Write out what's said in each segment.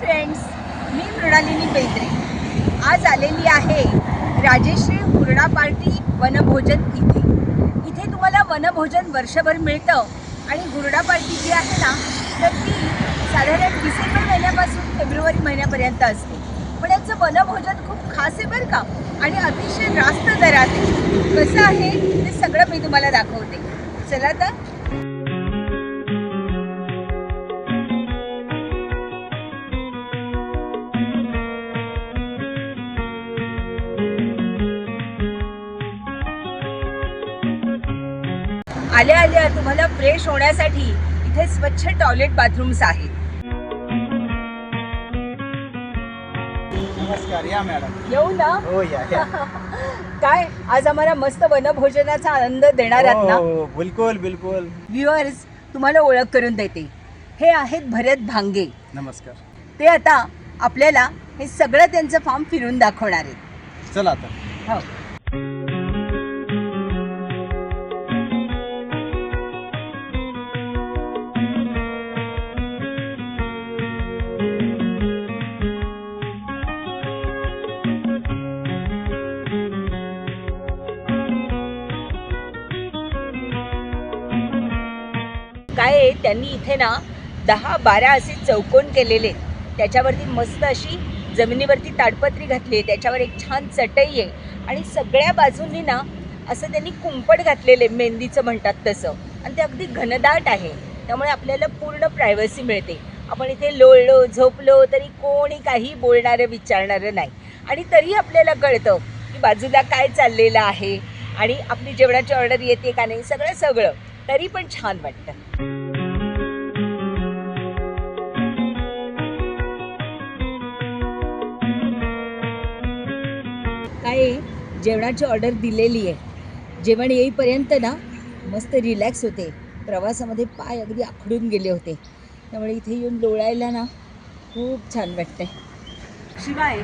Friends मी मृणालिनी बेंद्रे आज आलेली आहे राजेश्री हुरडा पार्टी वनभोजन इथे. इथे तुम्हाला वनभोजन वर्षभर मिळतं आणि हुरडा पार्टी जी आहे ना तर ती साधारण डिसेंबर महिन्यापासून फेब्रुवारी महिन्यापर्यंत असते. पण याचं वनभोजन खूप खास आहे बरं का आणि अतिशय रास्त दरात आहे. कसं आहे ते सगळं मी तुम्हाला दाखवते. चला तर. फ्रेश होण्यासाठी इथे स्वच्छ टॉयलेट बाथरूम्स आहेत. नमस्कार या मॅडम. येऊ ना? हो या या. काय आज आम्हाला मस्त वनभोजनाचा आनंद देणार आहात ना? हो, बिलकुल बिलकुल. व्ह्युअर्स तुम्हाला ओळख करून देते. हे आहेत भरत भांगे. नमस्कार. ते आता आपल्याला हे सगळं त्यांचं फार्म फिरून दाखवणार आहेत. चला आता. हो. काय आहे, त्यांनी इथे ना दहा बारा असे चौकोन केलेले. आहेत. त्याच्यावरती मस्त अशी जमिनीवरती ताडपत्री घातली आहे. त्याच्यावर एक छान चटई आहे. आणि सगळ्या बाजूंनी ना असं त्यांनी कुंपट घातलेले मेहंदीचं म्हणतात तसं. आणि ते अगदी घनदाट आहे. त्यामुळे आपल्याला पूर्ण प्रायव्हसी मिळते. आपण इथे लोळलो झोपलो तरी कोणी काही बोलणारं विचारणारं नाही. आणि तरी आपल्याला कळतं की बाजूला काय चाललेलं आहे. आणि आपली जेवणाची ऑर्डर येते का नाही सगळं सगळं. तरी पण छान वाटतं. काय जेवणाची ऑर्डर दिलेली आहे. जेवण येईपर्यंत ना मस्त रिलॅक्स होते. प्रवासामध्ये पाय अगदी आखडून गेले होते. त्यामुळे इथे येऊन लोळायला ना खूप छान वाटतंय. शिवाय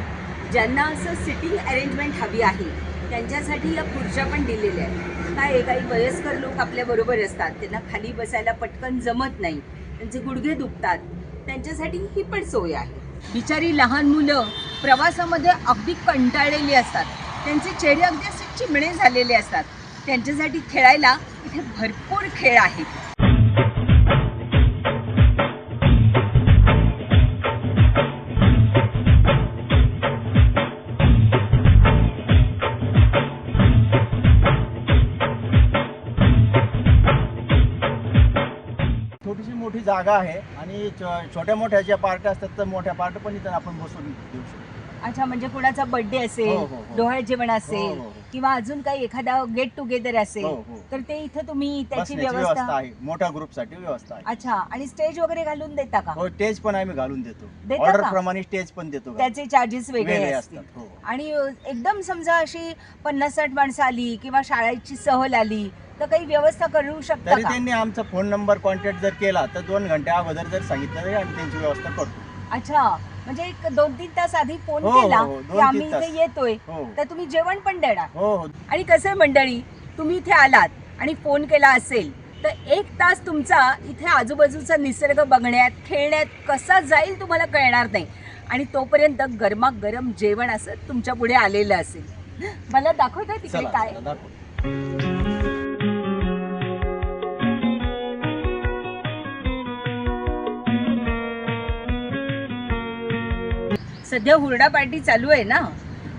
ज्यांना असं सिटिंग अरेंजमेंट हवी आहे त्यांच्यासाठी या खुर्च्या पण दिलेल्या आहेत. काय काही वयस्कर लोक आपल्या बरोबर असतात. त्यांना खाली बसायला पटकन जमत नाही. त्यांचे गुडघे दुखतात. त्यांच्यासाठी ही पण सोय आहे. बिचारी लहान मुलं प्रवासामध्ये अगदी कंटाळलेली असतात. त्यांचे चेहरे अगदी असे चिमणे झालेले असतात. त्यांच्यासाठी खेळायला इथे भरपूर खेळ आहेत. जागा आहे आणि छोट्या मोठ्या ज्या पार्ट्या असतात तर मोठ्या पार्ट पण इथं आपण बसून देऊ शकतो अच्छा म्हणजे कोणाचा बर्थडे हो, असेल हो, हो. डोहाळ जेवण असेल हो, हो, हो. किंवा अजून काही एखादा गेट टुगेदर असेल हो, हो. तर ते इथं तुम्ही त्याची बसण्याची व्यवस्था व्यवस्था आहे. मोठ्या ग्रुपसाठी व्यवस्था आहे. अच्छा. आणि स्टेज वगैरे घालून देता का? हो स्टेज पण आम्ही घालून देतो. देता ऑर्डर का? प्रमाणे स्टेज पण देतो घालून. त्याचे चार्जेस वेगळे वेगळे असतील. असतात हो. आणि अ, एकदम समजा अशी पन्नास साठ माणसं आली किंवा शाळेची सहल आली तर काही व्यवस्था करू शकता तरी का? त्यांनी आमचा फोन नंबर कॉन्टॅक्ट जर केला तर दोन घंटे अगोदर जर सांगितलं तरी आम्ही त्यांची व्यवस्था करतो. अच्छा. म्हणजे एक दोन तीन तास आधी फोन हो, हो, केला हो, की आम्ही इथे. येतोय हो. तर तुम्ही जेवण पण देणार. हो हो. आणि कसं आहे मंडळी तुम्ही इथे आलात आणि फोन केला असेल तर एक तास तुमचा इथे आजूबाजूचा निसर्ग बघण्यात खेळण्यात कसा जाईल तुम्हाला कळणार नाही. आणि तोपर्यंत गरमागरम जेवण असं तुमच्यापुढे आलेलं असेल. मला दाखवता तिकडे चला काय? चला, दाखव. सध्या हुरडा पार्टी चालू आहे ना?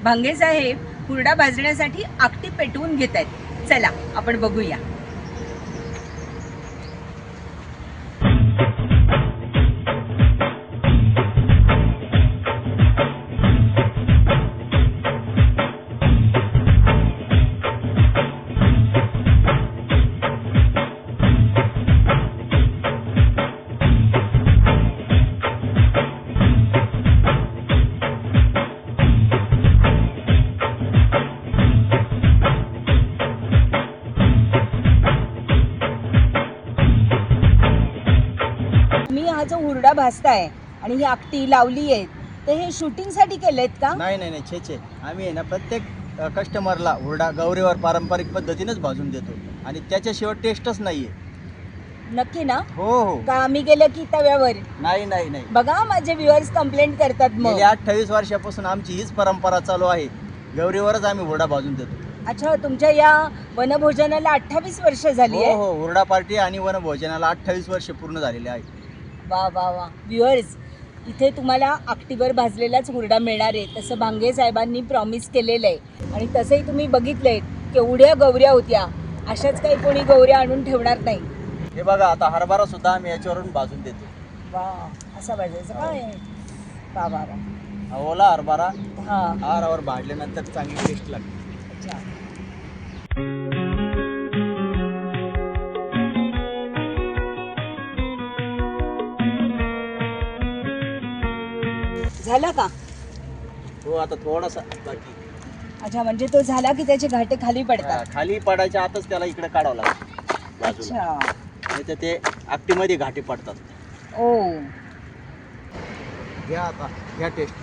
भांगे साहेब हुरडा भाजण्यासाठी आकटी पेटवून घेत आहेत चला आपण बघूया. मी हा जो हुरडा भाजताय आणि ही आकटी लावली आहे तर हे शूटिंगसाठी केलेत का? नाही नाही नाही छे छे. आम्ही आहे ना प्रत्येक कस्टमरला हुरडा गौरीवर पारंपरिक पद्धतीनेच भाजून देतो. आणि त्याच्याशिवाय टेस्टच नाही आहे नक्की ना? हो हो. का आम्ही गेलं की तव्यावर? नाही नाही नाही. बघा माझे व्ह्युअर्स कंप्लेंट करतात मग. गेली अठ्ठावीस वर्षापासून आमची हीच परंपरा चालू आहे. गौरीवरच आम्ही हुरडा भाजून देतो. अच्छा तुमच्या या वनभोजनाला अठ्ठावीस वर्ष झाली हो आहे? हो. हुरडा पार्टी आणि वनभोजनाला अठ्ठावीस वर्ष पूर्ण झालेले आहे. वा वा वा. व्ह्युअर्स इथे तुम्हाला आकटीवर भाजलेलाच हुरडा मिळणार आहे. तसं भांगे साहेबांनी प्रॉमिस केलेलं आहे. आणि तसंही तुम्ही बघितलंय केवढ्या गौऱ्या होत्या. अशाच काही कोणी गौऱ्या आणून ठेवणार नाही. हे बघा आता हरभरा सुद्धा आम्ही याच्यावरून भाजून देतो. वा असा भाजायचं काय? वा वा वा. हा ओला हरभरा. हा. हारावर भाजल्यानंतर चांगली टेस्ट लागते. अच्छा. झाला का? हो आता थोडासा बाकी. अच्छा म्हणजे तो झाला की त्याचे घाटे खाली हा, पडतात खाली पडायच्या आतच त्याला इकडे काढावं लागतं बाजूला. अच्छा. नाही तर ते आकटीमध्ये घाटे पडतात. ओ. घ्या आता घ्या टेस्ट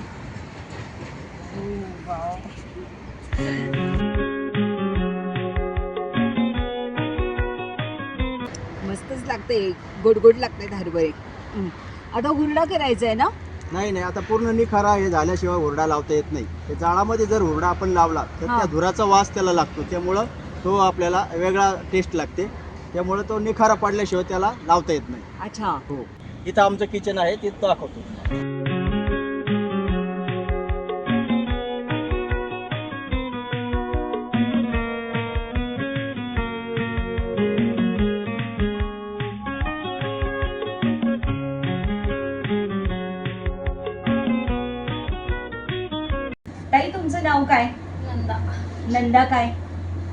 मस्तच लागते गोड गोड लागतात हरभरे हं. आता हुरडा करायचा आहे ना? नाही नाही आता पूर्ण निखारा हे झाल्याशिवाय हुरडा लावता येत नाही. ते जाळामध्ये जर हुरडा आपण लावला तर हा. त्या धुराचा वास त्याला लागतो. त्यामुळं तो आपल्याला वेगळा टेस्ट लागते. त्यामुळे तो निखारा पडल्याशिवाय त्याला लावता येत नाही. अच्छा. हो. इथं आमचं किचन आहे तिथं दाखवतो. नंदा काय?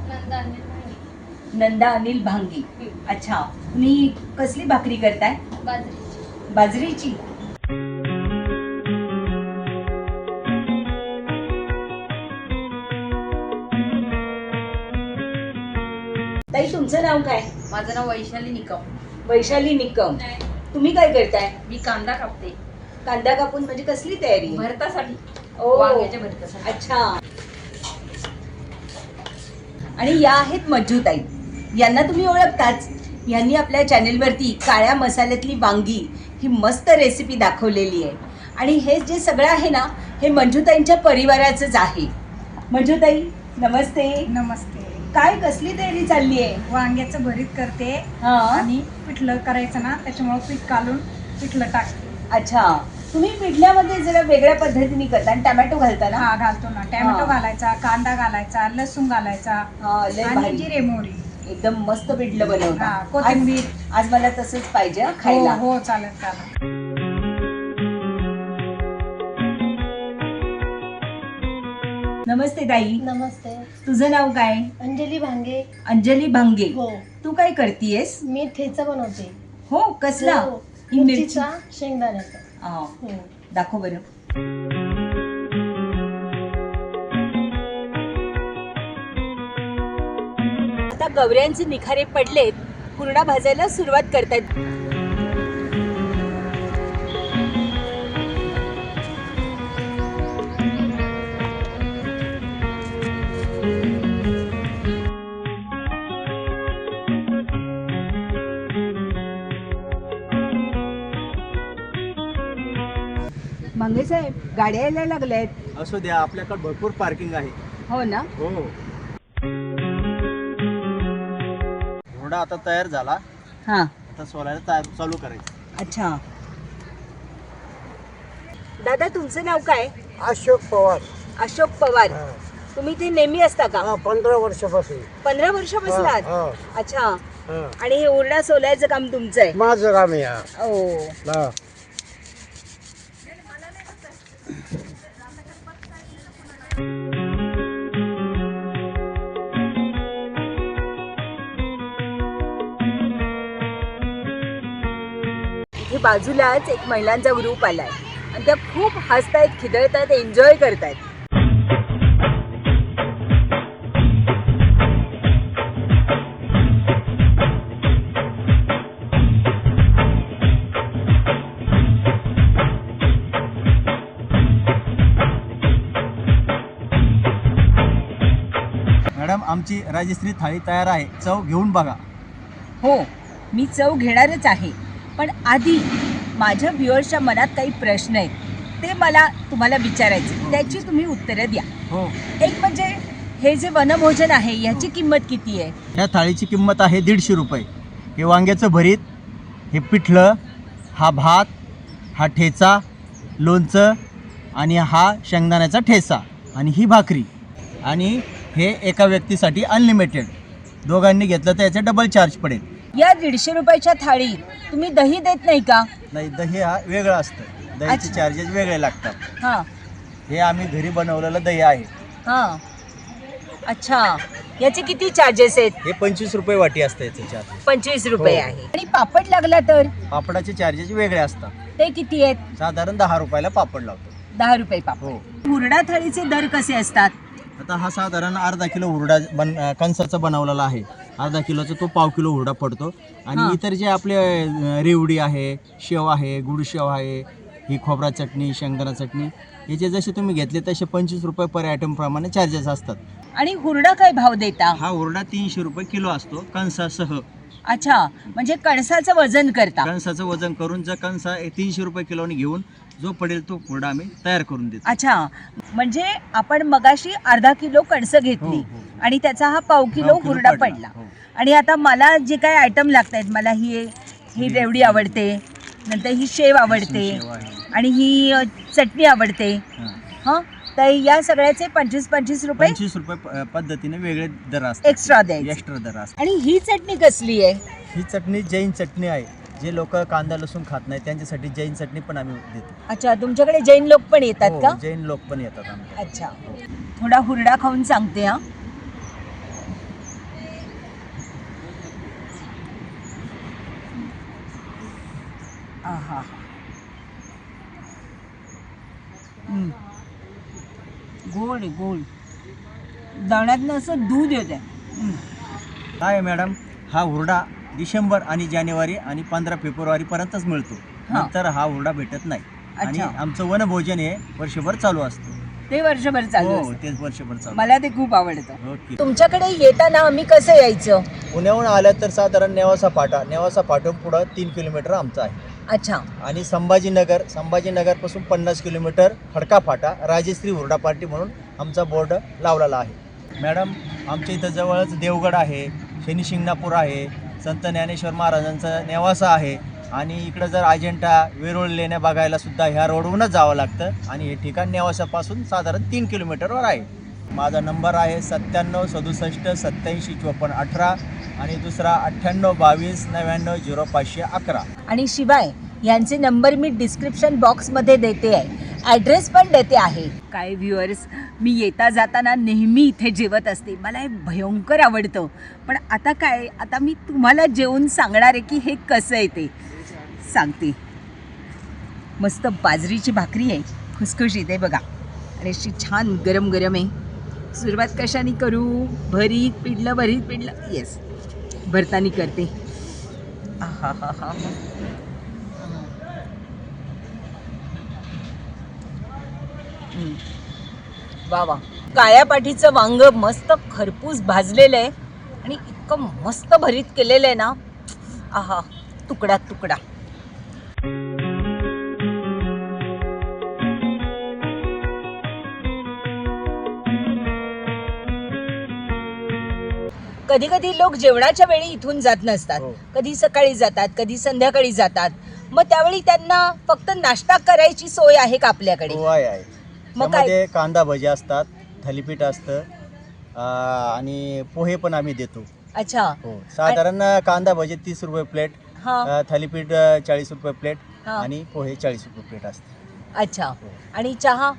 नंदा अनिल भांगे. नंदा अनिल भांगी. अच्छा तुम्ही कसली भाकरी करताय? बाजरीची. बाजरीची? ताई तुमचं नाव काय? माझं नाव वैशाली निकम. वैशाली निकम. तुम्ही काय करताय? मी कांदा कापते. कांदा कापून म्हणजे कसली तयारी? भरतासाठी. ओ. वांग्याच्या भरतासाठी. अच्छा. आणि या आहेत मज्जूताई. यांना तुम्ही ओळखताच. यांनी आपल्या चॅनेलवरती काळ्या मसाल्यातली वांगी ही मस्त रेसिपी दाखवलेली आहे. आणि हे जे सगळं आहे ना हे मंजूताईंच्या परिवाराचंच आहे. मंजूताई नमस्ते. नमस्ते. काय कसली तयारी चालली आहे? वांग्याचं भरीत करते. हा. आणि पिठलं करायचं ना त्याच्यामुळे पीठ काढून पिठलं टाकते. अच्छा. तुम्ही पिठल्यामध्ये जरा वेगळ्या पद्धतीने करता आणि टमॅटो घालता ना? हा घालतो ना. टॅमॅटो हा. घालायचा कांदा घालायचा लसूण घालायचा हा, लय आणि भारी. जिरे मोहरी एकदम मस्त पिठलं बनवता. हा, कोथिंबीर. आज- आज मला तसंच पाहिजे हं, हो खायला हो चालेल चालेल. नमस्ते ताई. नमस्ते. तुझं नाव काय? अंजली भांगे. अंजली भांगे. हो. तू काय करतीयस? मी ठेचा बनवते. हो कसला? हो. ही मिरची? मिरचीचा शेंगदाण्याचा. हा, दाखव बरं आता गवऱ्यांचे निखारे पडलेत. हुरडा भाजायला सुरुवात करतायत. साहेब गाड्या यायला लागल्यात. असू द्या आपल्याकडे भरपूर पार्किंग आहे. हो ना? हो. हुरडा आता तयार झाला. हा. आता सोलायला तयार चालू करायचं. अच्छा. दादा तुमचं नाव काय? अशोक पवार. अशोक पवार. तुम्ही ते नेहमी असता का? हा पंधरा वर्षापासून. पंधरा वर्षापासून आहात? हा, अच्छा. हा. आणि हे उरडा सोलायचं काम तुमचं आहे? माझं काम आहे हा. ओ हा. इथे बाजूलाच एक महिलांचा ग्रुप आलाय. आणि त्या खूप हसतायत खिदळतायत एन्जॉय करतायत. मॅडम आमची राजश्री थाळी तयार आहे. चव घेऊन बघा. हो मी चव घेणारच आहे. पण आधी माझ्या व्ह्युअर्सच्या मनात काही प्रश्न आहेत. ते मला तुम्हाला विचारायचे त्याची तुम्ही उत्तरं द्या. हो. एक म्हणजे हे जे वनभोजन आहे याची किंमत किती आहे? ह्या थाळीची किंमत आहे दीडशे रुपये. हे वांग्याचं भरीत हे पिठलं हा भात हा ठेचा लोणचं आणि हा शेंगदाण्याचा ठेचा आणि ही भाकरी. आणि हे एका व्यक्तीसाठी अनलिमिटेड दोघांनी घेतलं तर याचे डबल चार्ज पडेल. या दीडशे रुपयाच्या थाळीत तुम्ही दही देत नाही का? नाही दही हा वेगळं असतं. दहीचे अच्छा. चार्जेस वेगळे लागतात. हां. हे आम्ही घरी बनवलेलं दही आहे. हां. अच्छा. याचे किती चार्जेस आहेत? हे पंचवीस रुपये वाटी असतं याचं चार्ज पंचवीस रुपये हो. आहे. आणि पापड लागला तर? पापडाचे चार्जेस वेगळे असतात. ते किती आहेत? साधारण दहा रुपयाला पापड लावतो. दहा रुपये पापड. हो. हुरडा थाळीचे दर कसे असतात? आता हा साधारण अर्धा किलो हुरडा बन अं, कणसाचा बनवलेला आहे. अर्धा किलोचा तो पाव किलो हुरडा पडतो. आणि हां. इतर जे आपले अं, रेवडी आहे शेव आहे गुड शेव आहे ही खोबरा चटणी शेंगदाणा चटणी याचे जसे तुम्ही घेतले तसे पंचवीस रुपये पर आयटम प्रमाणे चार्जेस असतात. आणि हुरडा काय भाव देता? हा हुरडा तीनशे रुपये किलो असतो कणसासह. अच्छा म्हणजे कणसाचं वजन करता. कणसाचं वजन करून जर कणसा तीनशे रुपये किलोने घेऊन जो पडेल तो हुरडा आम्ही तयार करून देतो. अच्छा म्हणजे आपण मगाशी अर्धा किलो कणसं हो, घेतली हो. आणि त्याचा हा पाव किलो हुरडा पडला. हो. आणि आता मला जे काही आयटम लागत आहेत मला ही ही रेवडी आवडते नंतर ही शेव आवडते. आणि ही चटणी आवडते. हां. तर या सगळ्याचे पंचवीस पंचवीस रुपये पंचवीस रुपये पद्धतीने वेगळे दर असतात. एक्स्ट्रा द्यायचे. एक्स्ट्रा दर असतात. आणि ही चटणी कसली आहे? ही चटणी जैन चटणी आहे. जे लोक कांदा लसूण खात नाही त्यांच्यासाठी जैन चटणी पण आम्ही देतो. अच्छा तुमच्याकडे जैन लोक पण येतात हो, का? जैन लोक पण येतात अच्छा. थोडा हुरडा खाऊन सांगते हा. हम्म. गोड गोड. दण्यातनं असं दूध येते काय मॅडम? हा हुरडा डिसेंबर आणि जानेवारी आणि पंधरा फेब्रुवारी पर्यंतच मिळतो. हा. नंतर हा हुरडा भेटत नाही. आणि अच्छा. आमचं वनभोजन हे वर्षभर चालू असतं. ते वर्षभर चालू हो असतं. तेच वर्षभर चालू. मला ते खूप आवडतं. ओके. तुमच्याकडे येताना आम्ही कसं यायचं? पुण्याहून आलं तर साधारण नेवासा फाटा नेवासा फाटून पुढं तीन किलोमीटर आमचा आहे. अच्छा. आणि संभाजीनगर संभाजीनगरपासून पन्नास किलोमीटर खडका फाटा राजश्री हुरडा पार्टी म्हणून आमचा बोर्ड लावलेला आहे. मॅडम आमच्या इथं जवळच देवगड आहे शनी शिंगणापूर आहे संत ज्ञानेश्वर महाराजांचा नेवासा आहे आणि इकडं जर अजिंठा वेरूळ लेण्या बघायला सुद्धा ह्या रोडवरूनच जावं लागतं आणि हे ठिकाण नेवासापासून साधारण तीन किलोमीटरवर आहे. माझा नंबर आहे सत्त्याण्णव सदुसष्ट सत्याऐंशी चोपन्न अठरा आणि दुसरा अठ्ठ्याण्णव बावीस नव्याण्णव झिरो पाचशे अकरा. आणि शिवाय यांचे नंबर मी डिस्क्रिप्शन बॉक्समध्ये देते आहे. ॲड्रेस पण देते आहे. काय व्ह्युअर्स मी येता जाताना नेहमी इथे जेवत असते. मला हे भयंकर आवडतं. पण आता काय? आता मी तुम्हाला जेवून सांगणार आहे की हे कसं आहे ते. सांगते. मस्त बाजरीची भाकरी आहे. खुसखुशीत आहे बघा. आणि अशी छान गरम गरम आहे. सुरुवात कशाने करू? भरीत पिडलं भरीत पिडलं येस भरतानी करते. आहा हा हा वा वा. काळ्या पाठीचं वांग मस्त खरपूस भाजलेलं आहे आणि इतकं मस्त भरीत केलेलं आहे ना. आहा तुकडा तुकडा. कधी कधी लोक जेवणाच्या वेळी इथून जात नसतात. हो. कधी सकाळी जातात कधी संध्याकाळी जातात. मग त्यावेळी त्यांना फक्त नाश्ता करायची सोय आहे का आपल्याकडे? हो आहे मग काय? त्यामध्ये कांदा भजी असतात थालीपीठ असतं आणि पोहे पण आम्ही देतो. अच्छा. हो साधारण कांदा भजी तीस रुपये प्लेट हा. थालीपीठ चाळीस रुपये प्लेट हा. आणि पोहे चाळीस रुपये प्लेट असते. अच्छा. हो. आणि चहा?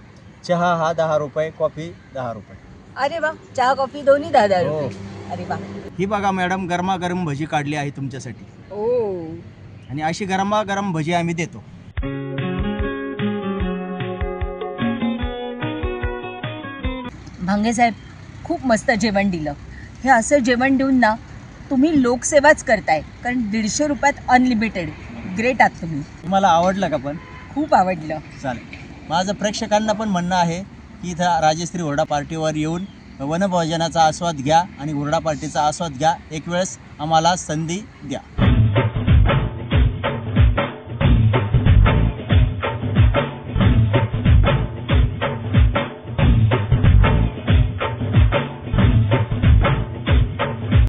चहा हा दहा रुपये कॉफी दहा रुपये. अरे वा! चहा कॉफी दोन्ही दहा दहा हो. रुपये. अरे वा. ही बघा मॅडम गरमागरम भजी काढली आहे तुमच्यासाठी. ओ. आणि अशी गरमागरम भजी आम्ही देतो. भांगे साहेब खूप मस्त जेवण दिलं. हे असं जेवण देऊन ना तुम्ही लोकसेवाच करताय. कारण दीडशे रुपयात अनलिमिटेड ग्रेट आहात तुम्ही. तुम्हाला आवडलं का पण? खूप आवडलं. चालेल. माझं प्रेक्षकांना पण म्हणणं आहे की इथं राजश्री हुरडा पार्टीवर येऊन वनभोजनाचा आस्वाद घ्या आणि हुरडा पार्टीचा आस्वाद घ्या. एक वेळेस आम्हाला संधी द्या.